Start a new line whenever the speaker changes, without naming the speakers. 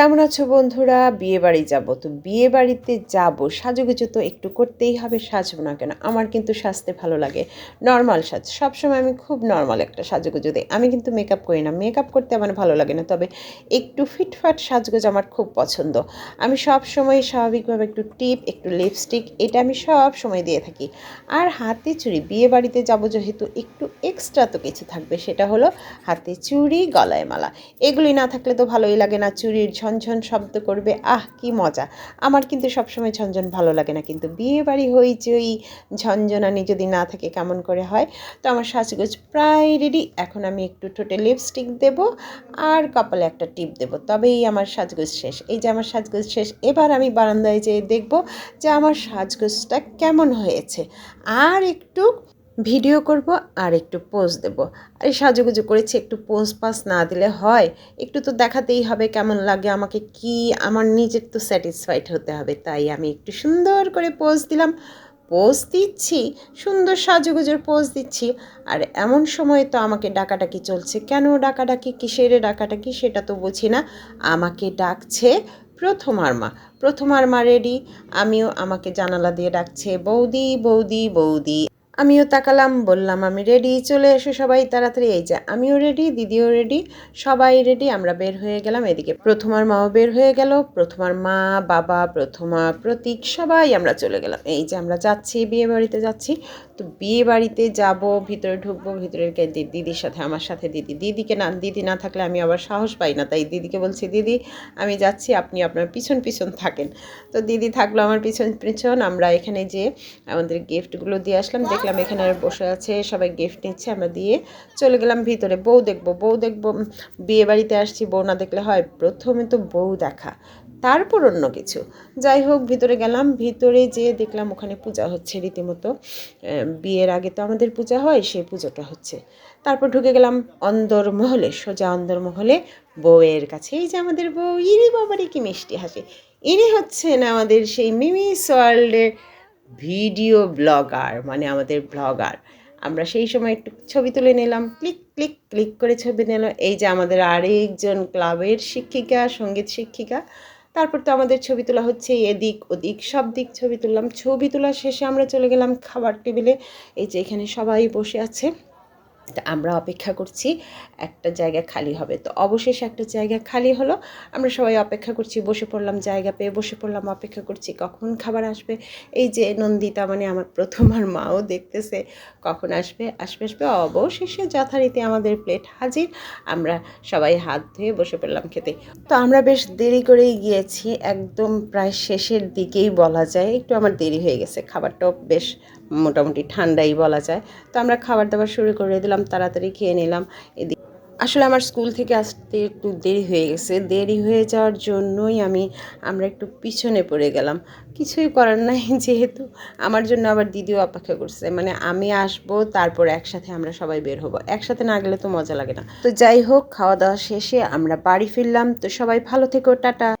কেমন আছো বন্ধুরা? বিয়ে বাড়ি যাব। তো বিয়ে বাড়িতে যাব। সাজুগুজু তো একটু করতেই হবে, সাজবো না কেন? আমার কিন্তু সাজতে ভালো লাগে। নর্মাল সাজ। সবসময় আমি খুব নর্মাল একটা সাজুগুজু দিই। আমি কিন্তু মেকআপ করি না। মেকআপ করতে আমার ভালো লাগে না। তবে একটু ফিটফাট সাজগোজ আমার খুব পছন্দ। আমি সব সময় স্বাভাবিকভাবে একটু টিপ, একটু লিপস্টিক এটা আমি সব সময় দিয়ে থাকি। আর হাতে চুড়ি, বিয়ে বাড়িতে যাব যেহেতু একটু এক্সট্রা তো কিছু থাকবে। সেটা হলো হাতে চুড়ি, গলায় মালা। এগুলি না থাকলে তো ভালোই লাগে না। চুড়ির ঝনঝন শব্দ করবে, আহ, কি মজা। আমার কিন্তু সবসময় ঝনঝন ভালো লাগে না, কিন্তু বিয়ে বাড়ি হইচই, ঝনঝনানি যদি না থাকে কেমন করে হয়? তো আমার সাজগোজ প্রায় রেডি এখন আমি একটু ঠোঁটে লিপস্টিক দেব আর কপালে একটা টিপ দেব, তবেই আমার সাজগোজ শেষ। এই যে আমার সাজগোজ শেষ, এবার আমি বারান্দায় যেয়ে দেখব যে আমার সাজগোজটা কেমন হয়েছে। আর একটু ভিডিও করব আর একটু পোজ দেব। আর সাজুগুজু করেছি, একটু পোজ পাস না দিলে হয়। একটু তো দেখাতেই হবে কেমন লাগে, আমাকে কি, আমার নিজের তো স্যাটিসফাইড হতে হবে, তাই আমি একটু সুন্দর করে পোজ দিলাম। পোজ দিচ্ছি, সুন্দর সাজুগুজুর পোজ দিচ্ছি। আর এমন সময় তো আমাকে ডাকাডাকি চলছে। কেন ডাকাডাকি, কিসের ডাকাডাকি সেটা তো বুঝি না। আমাকে ডাকছে প্রথমার মা প্রথমার মা রেডি আমিও আমাকে জানালা দিয়ে ডাকছে, বৌদি বৌদি বৌদি। আমিও তাকালাম বললাম আমি রেডি চলে এসো সবাই তাড়াতাড়ি। এই যে আমিও রেডি দিদিও রেডি সবাই রেডি আমরা বের হয়ে গেলাম এদিকে। প্রথমার মাও বের হয়ে গেল প্রথমার মা বাবা প্রথমা প্রতীক সবাই আমরা চলে গেলাম। এই যে আমরা যাচ্ছি বিয়ে বাড়িতে যাচ্ছি। তো বিয়ে বাড়িতে যাব ভিতরে ঢুকবো দি- দিদির সাথে আমার সাথে দিদি। দিদিকে না দিদি না থাকলে আমি আবার সাহস পাই না তাই দিদিকে বলছি দিদি আমি যাচ্ছি আপনি আপনার পিছন পিছন থাকেন। তো দিদি থাকল আমার পিছন পিছন আমরা এখানে যে আমাদের গিফটগুলো দিয়ে আসলাম দেখলাম এখানে বসে আছে, সবাই গিফট নিচ্ছে, আমরা দিয়ে চলে গেলাম ভিতরে। বউ দেখব বউ দেখব বিয়ে বাড়িতে আসছি, বউ না দেখলে হয়। প্রথমে তো বউ দেখা, তারপর অন্য কিছু। যাই হোক, ভিতরে গেলাম, ভিতরে যেয়ে দেখলাম ওখানে পূজা হচ্ছে রীতিমতো। বিয়ের আগে তো আমাদের পূজা হয়, সেই পুজোটা হচ্ছে। তারপর ঢুকে গেলাম অন্দর মহলে, সোজা অন্দর মহলে বউয়ের কাছে। এই যে আমাদের বউ, ইনি বাবারই কি মিষ্টি হাসি। ইনি হচ্ছেন আমাদের সেই মিমিস ওয়ার্ল্ডের ভিডিও ব্লগার মানে আমাদের ব্লগার। আমরা সেই সময় একটু ছবি তুলে নিলাম, ক্লিক ক্লিক ক্লিক করে ছবি নিলাম এই যে আমাদের আরেকজন ক্লাবের শিক্ষিকা, সংগীত শিক্ষিকা। তারপর তো আমাদের ছবি তোলা হচ্ছে এদিক ওদিক, সব দিক ছবি তুললাম। ছবি তোলা শেষে আমরা চলে গেলাম খাবার টেবিলে। এই যে এখানে সবাই বসে আছে। তা আমরা অপেক্ষা করছি, একটা জায়গা খালি হবে। তো অবশেষে একটা জায়গা খালি হলো, আমরা সবাই অপেক্ষা করছি, বসে পড়লাম, জায়গা পেয়ে বসে পড়লাম, অপেক্ষা করছি, কখন খাবার আসবে? এই যে নন্দিতা মানে আমার প্রথম আর মাও দেখতেছে, কখন আসবে? আসবে আসবে, অবশেষে যথারীতি আমাদের প্লেট হাজির, আমরা সবাই হাত ধুয়ে বসে পড়লাম খেতে। তো আমরা বেশ দেরি করেই গিয়েছি, একদম প্রায় শেষের দিকেই বলা যায়, একটু আমার দেরি হয়ে গেছে, খাবারটাও বেশ মোটামুটি ঠান্ডাই বলা যায়। তো আমরা খাবার দাবার শুরু করে দিলাম তাড়াতাড়ি খেয়ে নিলাম। এদিকে আসলে আমার স্কুল থেকে আসতে একটু দেরি হয়ে গেছে। দেরি হয়ে যাওয়ার জন্যই আমি, আমরা একটু পিছনে পড়ে গেলাম। কিছুই করার নাই, যেহেতু আমার জন্য আবার দিদিও অপেক্ষা করছে। মানে আমি আসব, তারপর একসাথে আমরা সবাই বের হব। একসাথে না গেলে তো মজা লাগে না। তো যাই হোক, খাওয়া দাওয়া শেষে আমরা বাড়ি ফিরলাম। তো সবাই ভালো থেকো, টাটা।